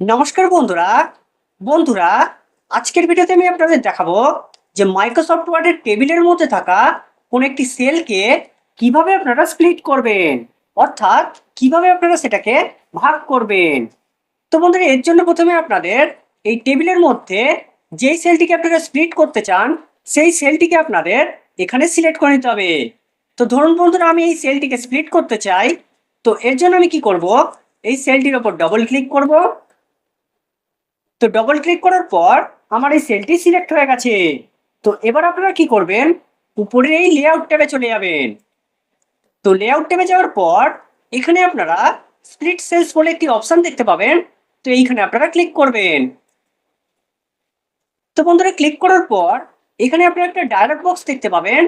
নমস্কার বন্ধুরা। বন্ধুরা, আজকের ভিডিওতে আমি আপনাদের দেখাবো যে মাইক্রোসফট ওয়ার্ডের টেবিলের মধ্যে থাকা কোন একটি সেলকে কীভাবে আপনারা স্প্লিট করবেন, অর্থাৎ কীভাবে আপনারা সেটাকে ভাগ করবেন। তো বন্ধুরা, এর জন্য প্রথমে আপনাদের এই টেবিলের মধ্যে যেই সেলটিকে আপনারা স্প্লিট করতে চান, সেই সেলটিকে আপনাদের এখানে সিলেক্ট করে নিতে হবে। তো ধরুন বন্ধুরা, আমি এই সেলটিকে স্প্লিট করতে চাই, তো এর জন্য আমি কি করব? এই সেলটির ওপর ডবল ক্লিক করব তো ডবল ক্লিক করার পর আমার এই সেলটি সিলেক্ট হয়ে গেছে। তো এবার আপনারা কি করবেন? উপরের এই লেআউট ট্যাবে চলে যাবেন। তো লেআউট ট্যাবে যাওয়ার পর এখানে আপনারা স্প্লিট সেলস বলে একটি অপশান দেখতে পাবেন। তো এইখানে আপনারা ক্লিক করবেন। তো বন্ধুরা ক্লিক করার পর এখানে আপনারা একটা ডায়লগ বক্স দেখতে পাবেন।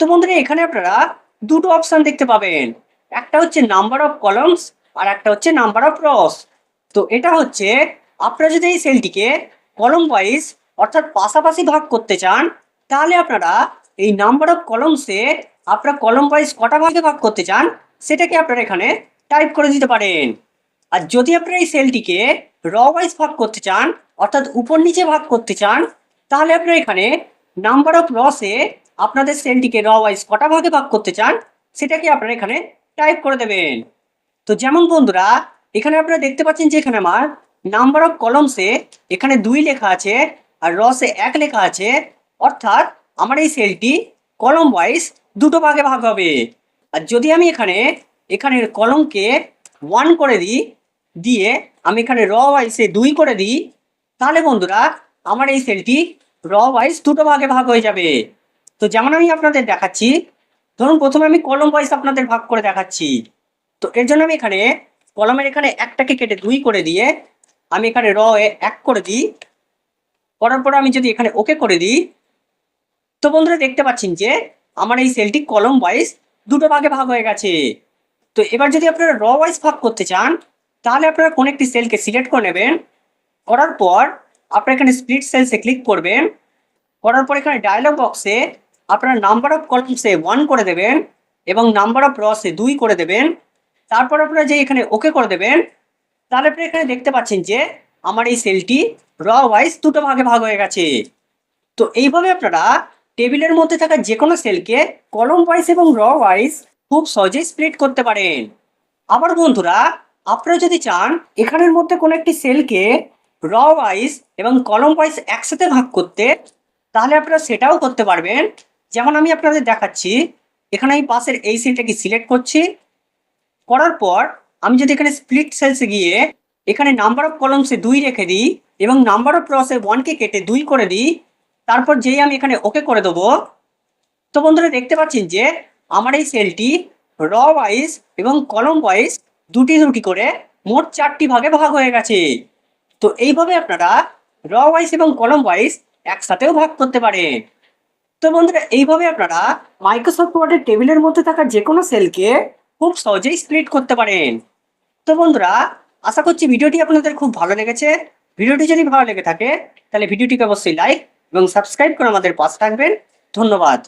তো বন্ধুরা এখানে আপনারা দুটো অপশান দেখতে পাবেন। একটা হচ্ছে নাম্বার অফ কলমস আর একটা হচ্ছে নাম্বার অফ রস তো এটা হচ্ছে আপনারা যদি এই সেলটিকে কলম ওয়াইজ অর্থাৎ পাশাপাশি ভাগ করতে চান, তাহলে আপনারা এই নাম্বার অফ কলমসে আপনারা কলম ওয়াইজ কটা ভাগে ভাগ করতে চান, সেটাকে আপনারা এখানে টাইপ করে দিতে পারেন। আর যদি আপনারা এই সেলটিকে র ওয়াইজ ভাগ করতে চান, অর্থাৎ উপর নিচে ভাগ করতে চান, তাহলে আপনারা এখানে নাম্বার অফ রসে আপনাদের সেলটিকে র ওয়াইজ কটা ভাগে ভাগ করতে চান, সেটাকে আপনারা এখানে টাইপ করে দেবেন। তো যেমন বন্ধুরা, এখানে আপনারা দেখতে পাচ্ছেন যে এখানে আমার নাম্বার অফ কলমসে এখানে দুই লেখা আছে আর রসে এক লেখা আছে। অর্থাৎ আমার এই সেলটি কলম ওয়াইজ দুটো ভাগে ভাগ হবে। আর যদি আমি এখানে, এখানের কলমকে ওয়ান করে দিই, দিয়ে আমি এখানে র ওয়াইসে দুই করে দিই, তাহলে বন্ধুরা আমার এই সেলটি র ওয়াইজ দুটো ভাগে ভাগ হয়ে যাবে। তো যেমন আমি আপনাদের দেখাচ্ছি, ধরুন প্রথমে আমি কলম ওয়াইজ আপনাদের ভাগ করে দেখাচ্ছি। তো এর জন্য আমি এখানে কলমের এখানে একটাকে কেটে দুই করে দিয়ে আমি এখানে র এ এক করে দিই। করার পর আমি যদি এখানে ওকে করে দিই, তো বন্ধুরা দেখতে পাচ্ছেন যে আমার এই সেলটি কলম ওয়াইজ দুটো ভাগে ভাগ হয়ে গেছে। তো এবার যদি আপনারা র ওয়াইজ ভাগ করতে চান, তাহলে আপনারা কোন একটি সেলকে সিলেক্ট করে নেবেন। করার পর আপনারা এখানে স্প্লিট সেলসে ক্লিক করবেন। করার পর এখানে ডায়লগ বক্সে আপনারা নাম্বার অফ কলমসে ওয়ান করে দেবেন এবং নাম্বার অফ রসে দুই করে দেবেন। তারপর আপনারা যে এখানে ওকে করে দেবেন তাহলে আপনি এখানে দেখতে পাচ্ছেন যে আমার এই সেলটি র ওয়াইজ দুটো ভাগে ভাগ হয়ে গেছে। তো এইভাবে আপনারা টেবিলের মধ্যে থাকা যে কোনো সেলকে কলম ওয়াইজ এবং র ওয়াইজ খুব সহজেই স্প্লিট করতে পারেন। আবার বন্ধুরা, আপনারা যদি চান, এখানের মধ্যে কোনো একটি সেলকে র ওয়াইজ এবং কলম ওয়াইজ একসাথে ভাগ করতে, তাহলে আপনারা সেটাও করতে পারবেন। যেমন আমি আপনাদের দেখাচ্ছি, এখানে আমি পাশের এই সেলটাকে সিলেক্ট করছি। করার পর আমি যদি এখানে স্প্লিট সেলসে গিয়ে এখানে নাম্বার অফ কলমসে দুই রেখে দিই এবং নাম্বার অফ রসে ওয়ানকে কেটে দুই করে দিই, তারপর যেই আমি এখানে ওকে করে দেবো, তো বন্ধুরা দেখতে পাচ্ছেন যে আমার এই সেলটি র ওয়াইজ এবং কলম ওয়াইজ দুটি দুটি করে মোট চারটি ভাগে ভাগ হয়ে গেছে। তো এইভাবে আপনারা র ওয়াইজ এবং কলম ওয়াইজ একসাথেও ভাগ করতে পারেন। তো বন্ধুরা এইভাবে আপনারা মাইক্রোসফট ওয়ার্ডের টেবিলের মধ্যে থাকা যে কোনো সেলকে খুব সহজেই স্প্লিট করতে পারেন। তো বন্ধুরা, আশা করছি ভিডিওটি আপনাদের খুব ভালো লেগেছে। ভিডিওটি যদি ভালো লেগে থাকে, তাহলে ভিডিওটিকে অবশ্যই লাইক এবং সাবস্ক্রাইব করে আমাদের পাশে থাকবেন। ধন্যবাদ।